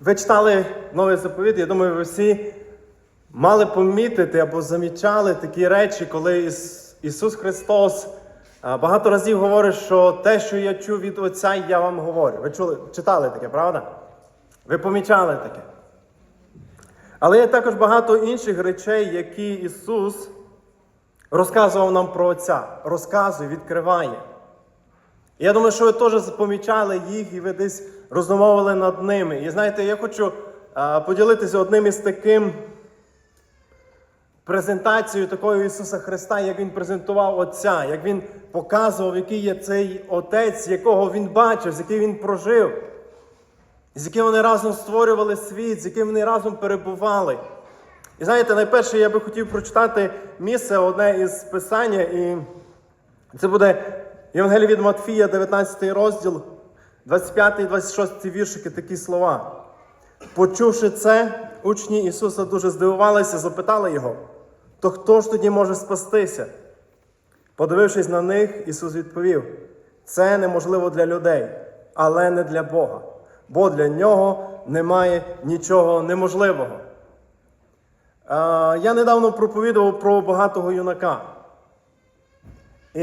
Ви читали новий заповіт, я думаю, ви всі мали помітити або замічали такі речі, коли Іс- Ісус Христос багато разів говорить, що те, що я чув від Отця, я вам говорю. Ви чули, читали таке, правда? Ви помічали таке. Але є також багато інших речей, які Ісус розказував нам про Отця, розказує, відкриває. Я думаю, що ви теж помічали їх і ви десь роздумовували над ними. І знаєте, я хочу поділитися одним із таким презентацією такою Ісуса Христа, як Він презентував Отця, як Він показував, який є цей Отець, якого Він бачив, з яким Він прожив, з яким вони разом створювали світ, з яким вони разом перебували. І знаєте, найперше я би хотів прочитати місце одне із Писання, і це буде Євангеліє від Матфія, 19 розділ, 25 і 26 віршики, такі слова. Почувши це, учні Ісуса дуже здивувалися, запитали його, то хто ж тоді може спастися? Подивившись на них, Ісус відповів: це неможливо для людей, але не для Бога, бо для нього немає нічого неможливого. Я недавно проповідував про багатого юнака. І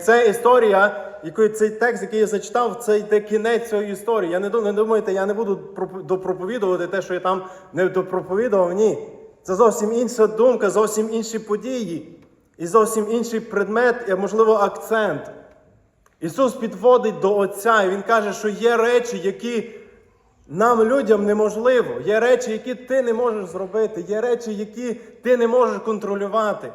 це історія, який цей текст, який я зачитав, це йде кінець цієї історії. Я не, не думайте, я не буду допроповідувати те, що я там не допроповідував. Ні. Це зовсім інша думка, зовсім інші події і зовсім інший предмет, і, можливо, акцент. Ісус підводить до Отця, і Він каже, що є речі, які нам, людям, неможливо. Є речі, які ти не можеш зробити, є речі, які ти не можеш контролювати.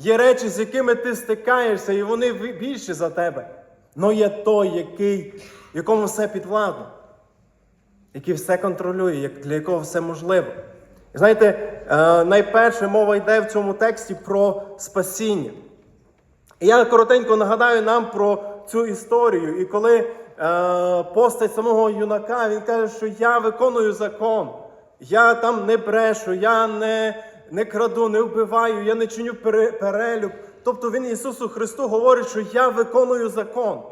Є речі, з якими ти стикаєшся, і вони більші за тебе. Но є той, який, якому все підвладно, який все контролює, для якого все можливо. І знаєте, е, найперше мова йде в цьому тексті про спасіння. І я коротенько нагадаю нам про цю історію. І коли е, постать самого юнака, він каже, що я виконую закон, я там не брешу, я не, не краду, не вбиваю, я не чиню перелюб. Тобто він Ісусу Христу говорить, що я виконую закон.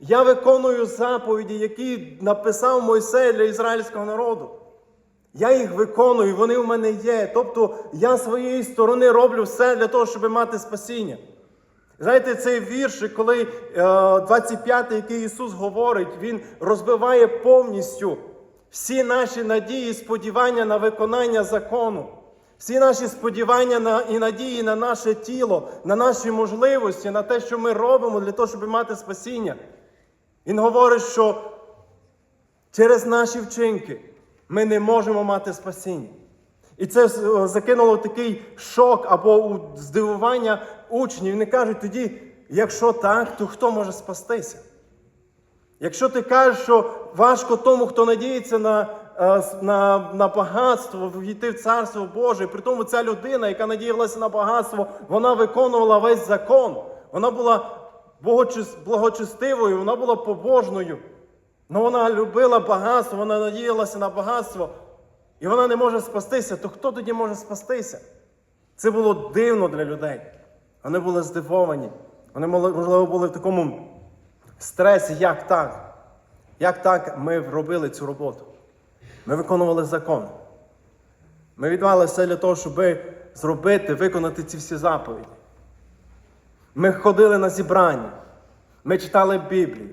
Я виконую заповіді, які написав Мойсей для ізраїльського народу. Я їх виконую, вони в мене є. Тобто я своєї сторони роблю все для того, щоб мати спасіння. Знаєте, цей вірш, коли е, 25, який Ісус говорить, Він розбиває повністю всі наші надії і сподівання на виконання закону, всі наші сподівання на, і надії на наше тіло, на наші можливості, на те, що ми робимо для того, щоб мати спасіння. Він говорить, що через наші вчинки ми не можемо мати спасіння. І це закинуло такий шок або здивування учнів. Вони кажуть тоді, якщо так, то хто може спастися? Якщо ти кажеш, що важко тому, хто надіється на, на, на багатство, війти в Царство Боже, при тому ця людина, яка надіялася на багатство, вона виконувала весь закон. Вона була благочестивою, вона була побожною. Але вона любила багатство, вона надіялася на багатство, і вона не може спастися. То хто тоді може спастися? Це було дивно для людей. Вони були здивовані. Вони, можливо, були в такому стресі, як так? Як так ми робили цю роботу? Ми виконували закон. Ми віддавали все для того, щоб зробити, виконати ці всі заповіді. Ми ходили на зібрання, ми читали Біблію,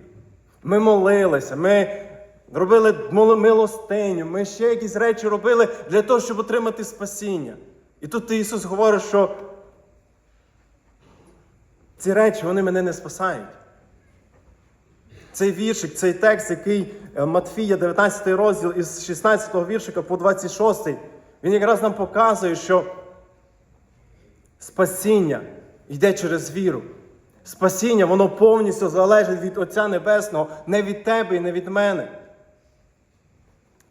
ми молилися, ми робили милостиню, ми ще якісь речі робили для того, щоб отримати спасіння. І тут Ісус говорить, що ці речі вони мене не спасають. Цей віршик, цей текст, який е, Матфія, 19 розділ із 16 віршика по 26, він якраз нам показує, що спасіння йде через віру. Спасіння, воно повністю залежить від Отця Небесного, не від тебе і не від мене.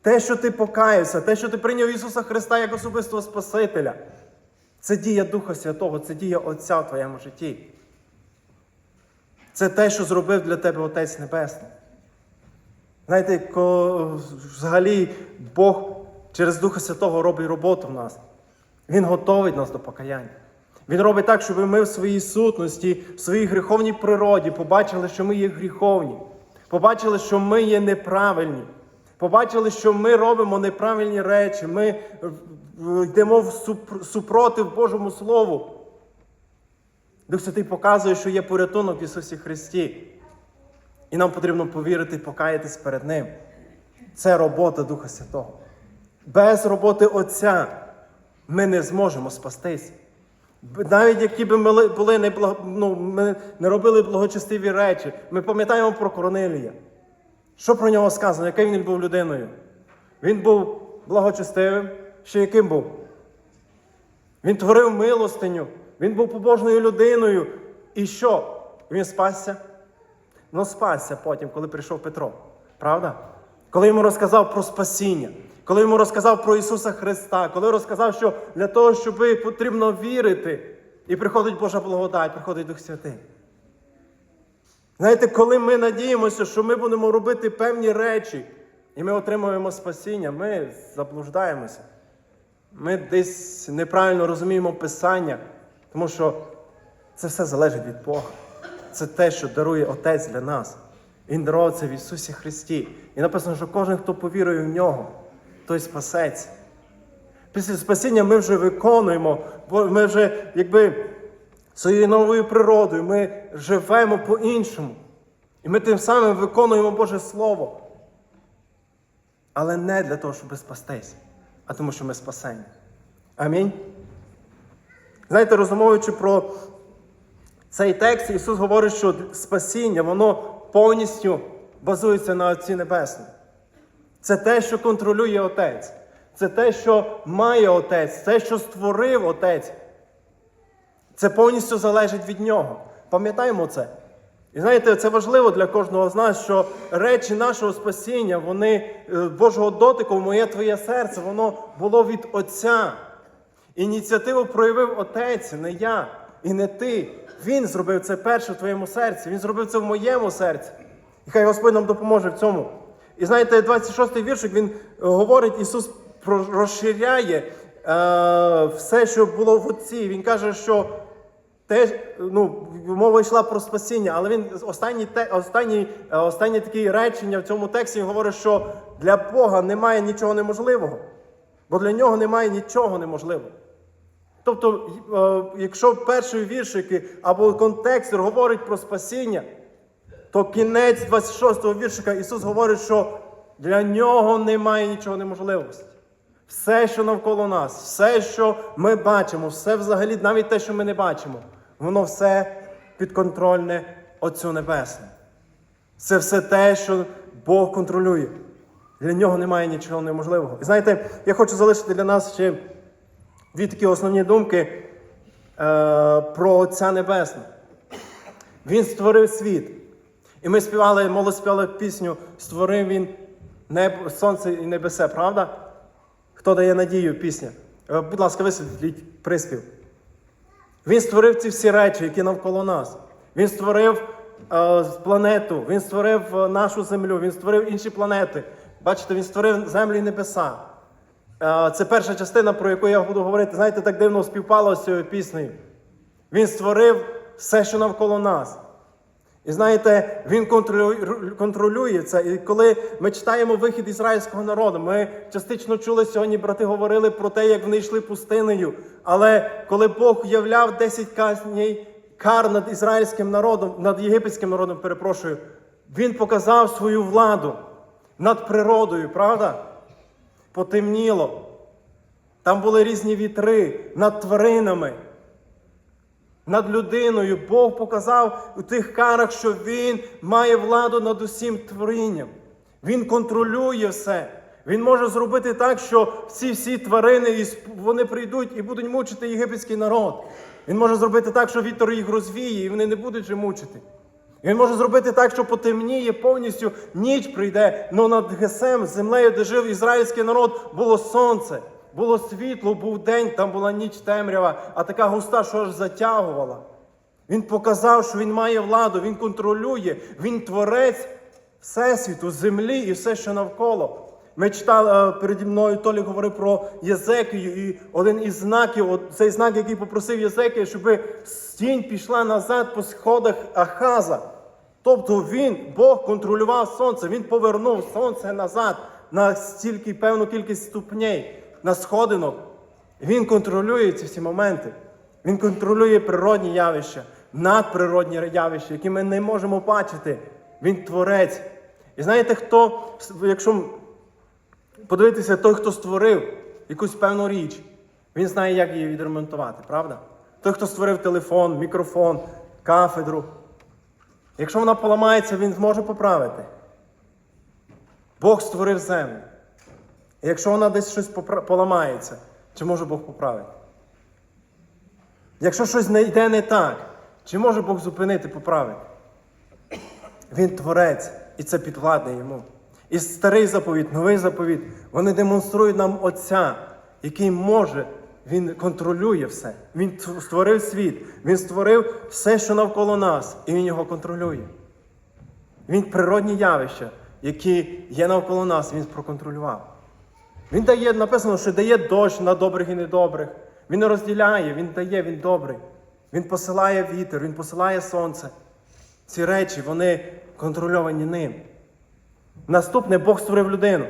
Те, що ти покаявся, те, що ти прийняв Ісуса Христа як особистого Спасителя, це дія Духа Святого, це дія Отця в твоєму житті. Це те, що зробив для тебе Отець Небесний. Знаєте, взагалі Бог через Духа Святого робить роботу в нас. Він готовить нас до покаяння. Він робить так, щоб ми в своїй сутності, в своїй гріховній природі побачили, що ми є гріховні, побачили, що ми є неправильні, побачили, що ми робимо неправильні речі, ми е, йдемо в супротив Божому Слову. Дух Святий показує, що є порятунок в Ісусі Христі. І нам потрібно повірити і покаятись перед Ним. Це робота Духа Святого. Без роботи Отця ми не зможемо спастись. Навіть які б ми ли- були неблаг... ну, ми не робили благочестиві речі, ми пам'ятаємо про Корнилія. Що про нього сказано? Яким він був людиною? Він був благочестивим, ще яким був? Він творив милостиню, він був побожною людиною. І що? Він спасся? Ну, спасся потім, коли прийшов Петро. Правда? Коли йому розказав про спасіння, коли йому розказав про Ісуса Христа, коли розказав, що для того, щоб потрібно вірити, і приходить Божа благодать, приходить Дух Святий. Знаєте, коли ми надіємося, що ми будемо робити певні речі, і ми отримуємо спасіння, ми заблуждаємося. Ми десь неправильно розуміємо Писання, тому що це все залежить від Бога. Це те, що дарує Отець для нас. Він дарував це в Ісусі Христі. І написано, що кожен, хто повірує в нього, той спасеться. Після спасіння ми вже виконуємо, бо ми вже якби своєю новою природою, ми живемо по-іншому. І ми тим самим виконуємо Боже Слово. Але не для того, щоб спастись, а тому, що ми спасені. Амінь. Знаєте, розмовуючи про цей текст, Ісус говорить, що спасіння, воно повністю базується на Отці Небесному. Це те, що контролює Отець. Це те, що має Отець, те, що створив Отець. Це повністю залежить від нього. Пам'ятаємо це. І знаєте, це важливо для кожного з нас, що речі нашого спасіння, вони е, Божого дотику моє твоє серце, воно було від Отця. Ініціативу проявив Отець, не я і не ти. Він зробив це перше в твоєму серці, Він зробив це в моєму серці. І хай Господь нам допоможе в цьому. І знаєте, 26-й віршик він е, говорить, Ісус розширяє е, все, що було в Отці. Він каже, що те, ну, мова йшла про спасіння, але він останній, те, останній, е, останнє речення в цьому тексті він говорить, що для Бога немає нічого неможливого, бо для нього немає нічого неможливого. Тобто, е, якщо перший віршики або контекст говорить про спасіння, то кінець 26-го віршика Ісус говорить, що для нього немає нічого неможливості. Все, що навколо нас, все, що ми бачимо, все взагалі, навіть те, що ми не бачимо, воно все підконтрольне Отцю Небесному. Це все те, що Бог контролює. Для нього немає нічого неможливого. І знаєте, я хочу залишити для нас ще дві такі основні думки е, про Отця Небесного. Він створив світ. І ми співали, молодь співали пісню Створив він небо, сонце і небесе, правда? Хто дає надію пісня? Е, Будь ласка, висвітліть приспів. Він створив ці всі речі, які навколо нас. Він створив е, планету, він створив е, нашу землю, він створив інші планети. Бачите, він створив землю і небеса. Це перша частина, про яку я буду говорити. Знаєте, так дивно співпало з цією піснею. Він створив все, що навколо нас. І знаєте, він контролює, це. І коли ми читаємо вихід ізраїльського народу, ми частично чули сьогодні, брати говорили про те, як вони йшли пустинею. Але коли Бог уявляв 10 казней кар над ізраїльським народом, над єгипетським народом, перепрошую, він показав свою владу над природою, правда? Потемніло. Там були різні вітри над тваринами над людиною. Бог показав у тих карах, що Він має владу над усім творінням. Він контролює все. Він може зробити так, що всі всі тварини вони прийдуть і будуть мучити єгипетський народ. Він може зробити так, що вітер їх розвіє, і вони не будуть вже мучити. Він може зробити так, що потемніє повністю ніч прийде, але над Гесем, землею, де жив ізраїльський народ, було сонце, було світло, був день, там була ніч темрява, а така густа, що аж затягувала. Він показав, що він має владу, він контролює, він творець Всесвіту, землі і все, що навколо. Ми читали е, переді мною, Толі говорив про Єзекію, і один із знаків, цей знак, який попросив Єзекія, щоб стінь пішла назад по сходах Ахаза. Тобто він, Бог, контролював сонце, він повернув сонце назад на стільки певну кількість ступней, на сходинок. Він контролює ці всі моменти. Він контролює природні явища, надприродні явища, які ми не можемо бачити. Він творець. І знаєте, хто, якщо подивитися, той, хто створив якусь певну річ, він знає, як її відремонтувати, правда? Той, хто створив телефон, мікрофон, кафедру. Якщо вона поламається, він зможе поправити. Бог створив землю. І якщо вона десь щось поламається, чи може Бог поправити? Якщо щось не йде не так, чи може Бог зупинити, поправити? Він творець, і це підвладне йому. І старий заповіт, новий заповіт, вони демонструють нам Отця, який може, він контролює все. Він створив світ, він створив все, що навколо нас, і він його контролює. Він природні явища, які є навколо нас, він проконтролював. Він дає, написано, що дає дощ на добрих і недобрих. Він розділяє, він дає, він добрий. Він посилає вітер, він посилає сонце. Ці речі, вони контрольовані ним. Наступне Бог створив людину.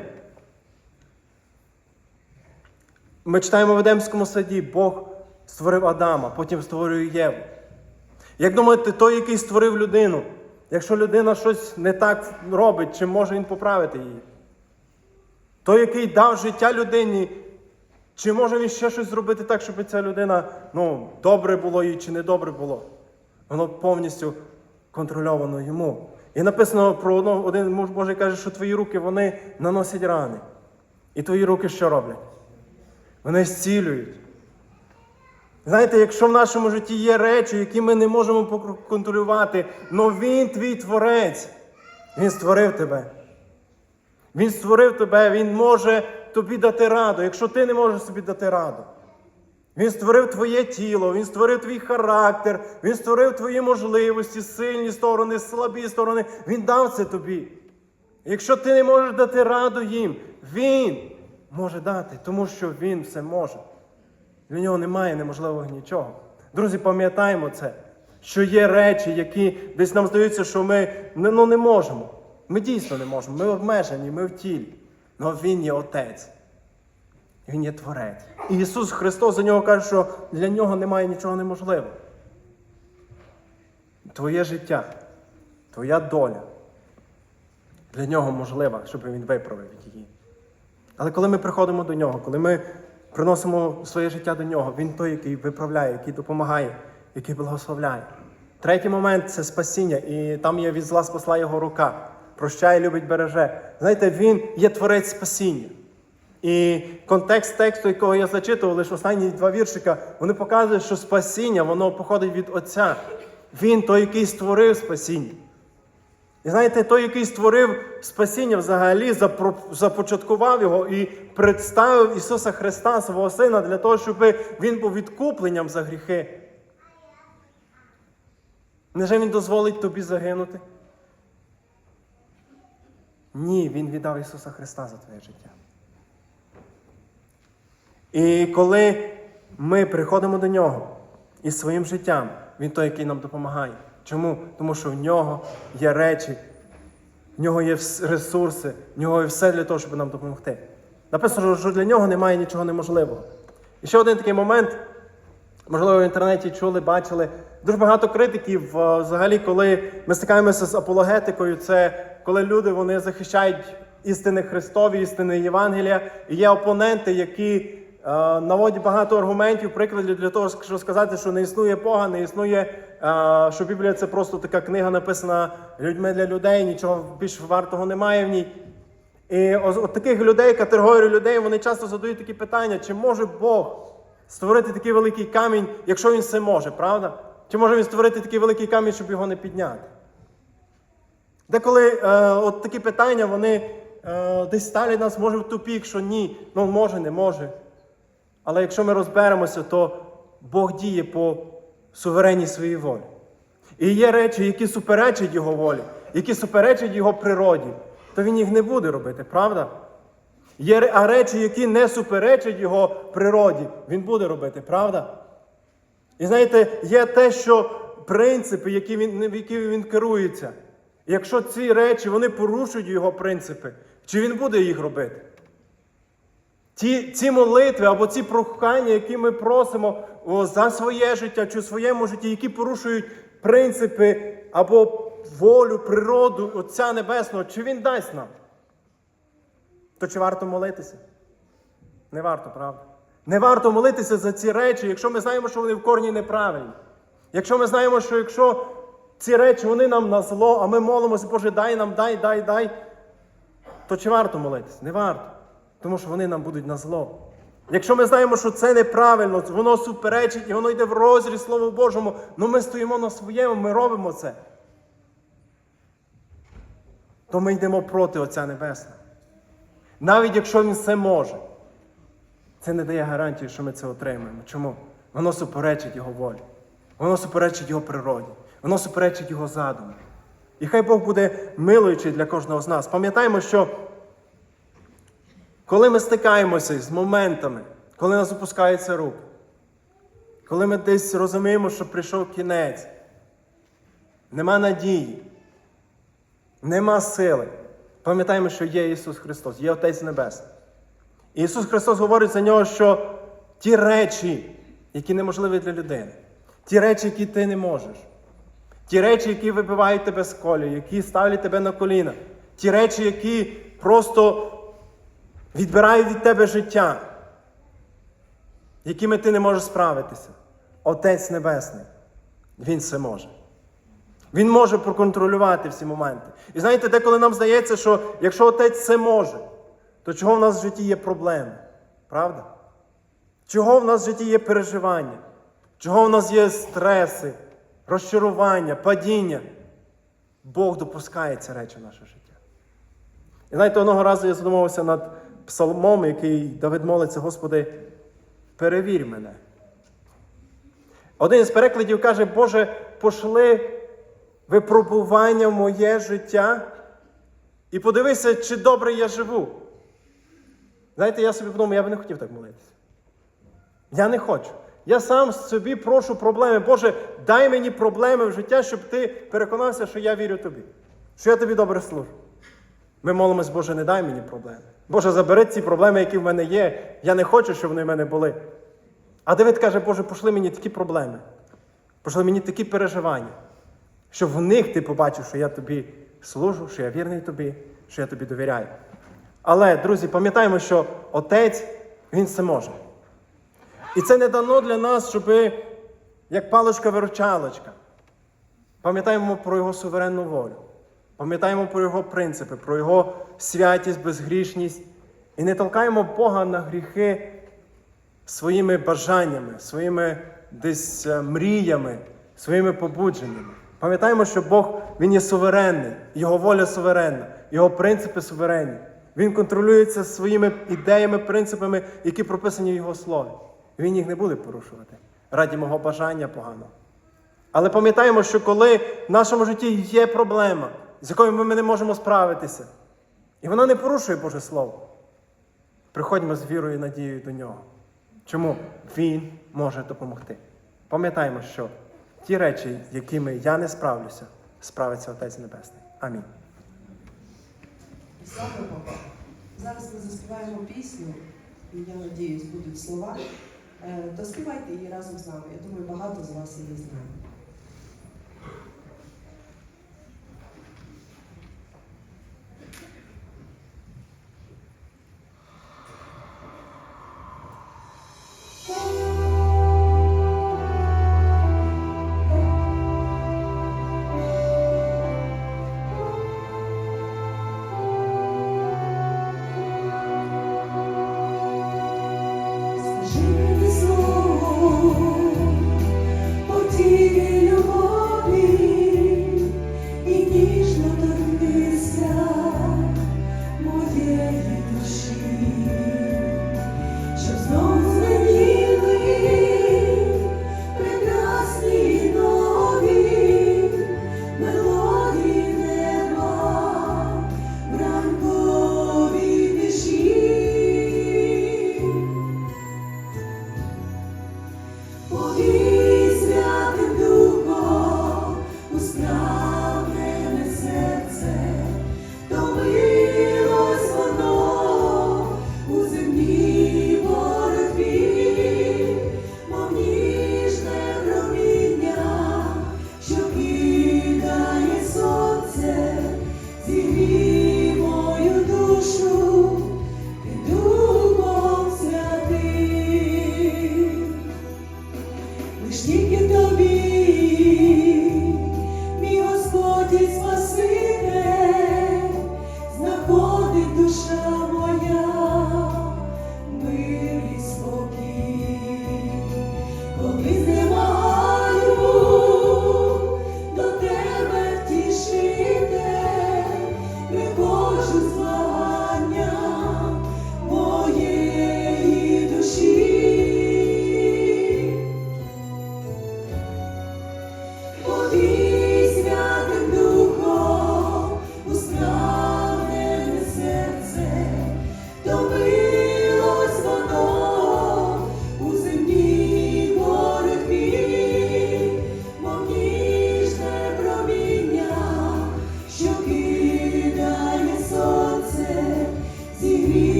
Ми читаємо в Едемському саді, Бог створив Адама, потім створює Єву. Як думаєте, той, який створив людину, якщо людина щось не так робить, чи може він поправити її? Той, який дав життя людині, чи може він ще щось зробити так, щоб ця людина ну, добре було їй чи не добре було? Воно повністю контрольовано йому. І написано про одного, один муж Божий каже, що твої руки вони наносять рани. І твої руки що роблять? Вони зцілюють. Знаєте, якщо в нашому житті є речі, які ми не можемо контролювати, але Він твій творець, Він створив тебе. Він створив тебе, Він може тобі дати раду, якщо ти не можеш собі дати раду. Він створив твоє тіло, Він створив твій характер, Він створив твої можливості, сильні сторони, слабі сторони. Він дав це тобі. Якщо ти не можеш дати раду їм, Він може дати, тому що Він все може. Для нього немає неможливого нічого. Друзі, пам'ятаємо це, що є речі, які десь нам здаються, що ми ну, не можемо. Ми дійсно не можемо. Ми обмежені, ми в тілі. Але Він є Отець. Він є Творець. І Ісус Христос за нього каже, що для нього немає нічого неможливого. Твоє життя, твоя доля для нього можлива, щоб він виправив її. Але коли ми приходимо до нього, коли ми приносимо своє життя до нього, він той, який виправляє, який допомагає, який благословляє. Третій момент це спасіння, і там є від зла спасла його рука. Прощає, любить, береже. Знаєте, він є творець спасіння. І контекст тексту, якого я зачитував, лише останні два віршика, вони показують, що спасіння воно походить від Отця. Він той, який створив спасіння. І знаєте, той, який створив спасіння взагалі, започаткував його і представив Ісуса Христа, свого Сина, для того, щоб Він був відкупленням за гріхи. Невже Він дозволить тобі загинути? Ні, Він віддав Ісуса Христа за твоє життя. І коли ми приходимо до нього із своїм життям, він той, який нам допомагає. Чому? Тому що в нього є речі, в нього є ресурси, в нього є все для того, щоб нам допомогти. Написано, що для нього немає нічого неможливого. І ще один такий момент, можливо, в інтернеті чули, бачили. Дуже багато критиків, е, взагалі, коли ми стикаємося з апологетикою, це коли люди вони захищають істини Христові, істини Євангелія. І є опоненти, які наводять багато аргументів, прикладів для того, щоб сказати, що не існує Бога, не існує, е, що Біблія це просто така книга, написана людьми для людей, нічого більш вартого немає в ній. І от таких людей, категорію людей, вони часто задають такі питання, чи може Бог створити такий великий камінь, якщо він все може, правда? Чи може він створити такий великий камінь, щоб його не підняти? Деколи е, от такі питання, вони е, десь ставлять нас, може, в тупік, що ні, ну може, не може. Але якщо ми розберемося, то Бог діє по суверенній своїй волі. І є речі, які суперечать Його волі, які суперечать Його природі, то він їх не буде робити, правда? Є а речі, які не суперечать Його природі, він буде робити, правда? І знаєте, є те, що принципи, які він, які він керується. Якщо ці речі вони порушують його принципи, Чи він буде їх робити? Ті, ці молитви або ці прохання, які ми просимо о, за своє життя чи в своєму житті, які порушують принципи або волю, природу Отця Небесного, чи Він дасть нам? То чи варто молитися? Не варто, правда? Не варто молитися за ці речі, якщо ми знаємо, що вони в корні неправильні. Якщо ми знаємо, що якщо ці речі вони нам на зло, а ми молимося, Боже, дай нам, дай, дай, дай, то чи варто молитися? Не варто. Тому що вони нам будуть на зло. Якщо ми знаємо, що це неправильно, воно суперечить і воно йде в розріз Слову Божому, ну ми стоїмо на своєму, ми робимо це. То ми йдемо проти Отця Небесного. Навіть якщо він все може, це не дає гарантії, що ми це отримаємо. Чому? Воно суперечить його волі, воно суперечить його природі, воно суперечить його задуму. І хай Бог буде милуючий для кожного з нас. Пам'ятаємо, що коли ми стикаємося з моментами, коли нас опускаються руки, коли ми десь розуміємо, що прийшов кінець, нема надії, нема сили, пам'ятаємо, що є Ісус Христос, є Отець Небесний. І Ісус Христос говорить за нього, що ті речі, які неможливі для людини, ті речі, які ти не можеш, ті речі, які вибивають тебе з колі, які ставлять тебе на коліна, ті речі, які просто відбирають від тебе життя, якими ти не можеш справитися. Отець Небесний, Він все може. Він може проконтролювати всі моменти. І знаєте, деколи нам здається, що якщо отець це може, то чого в нас в житті є проблеми? Правда? Чого в нас в житті є переживання? Чого в нас є стреси, розчарування, падіння? Бог допускає ці речі в наше життя. І знаєте, одного разу я задумався над псалмом, який Давид молиться, Господи, перевір мене. Один із перекладів каже, Боже, пошли випробування в моє життя і подивися, чи добре я живу. Знаєте, я собі подумав, я би не хотів так молитися. Я не хочу. Я сам собі прошу проблеми. Боже, дай мені проблеми в життя, щоб ти переконався, що я вірю тобі, що я тобі добре служу. Ми молимось, Боже, не дай мені проблеми. Боже, забери ці проблеми, які в мене є. Я не хочу, щоб вони в мене були. А Давид каже, Боже, пошли мені такі проблеми, пошли мені такі переживання, щоб в них ти побачив, що я тобі служу, що я вірний тобі, що я тобі довіряю. Але, друзі, пам'ятаємо, що Отець, Він все може. І це не дано для нас, щоб як паличка-виручалочка. Пам'ятаємо про Його суверенну волю. Пам'ятаємо про Його принципи, про Його святість, безгрішність. І не толкаємо Бога на гріхи своїми бажаннями, своїми десь е, мріями, своїми побудженнями. Пам'ятаємо, що Бог Він є суверенний, Його воля суверенна, Його принципи суверенні. Він контролюється своїми ідеями, принципами, які прописані в Його слові. Він їх не буде порушувати раді мого бажання поганого. Але пам'ятаємо, що коли в нашому житті є проблема, з якою ми не можемо справитися, і вона не порушує Боже Слово, приходьмо з вірою і надією до нього. Чому? Він може допомогти. Пам'ятаємо, що ті речі, якими я не справлюся, справиться Отець Небесний. Амінь. Слава Богу. Зараз ми заспіваємо пісню, і я надіюсь, будуть слова. Е, То співайте її разом з нами. Я думаю, багато з вас її знає.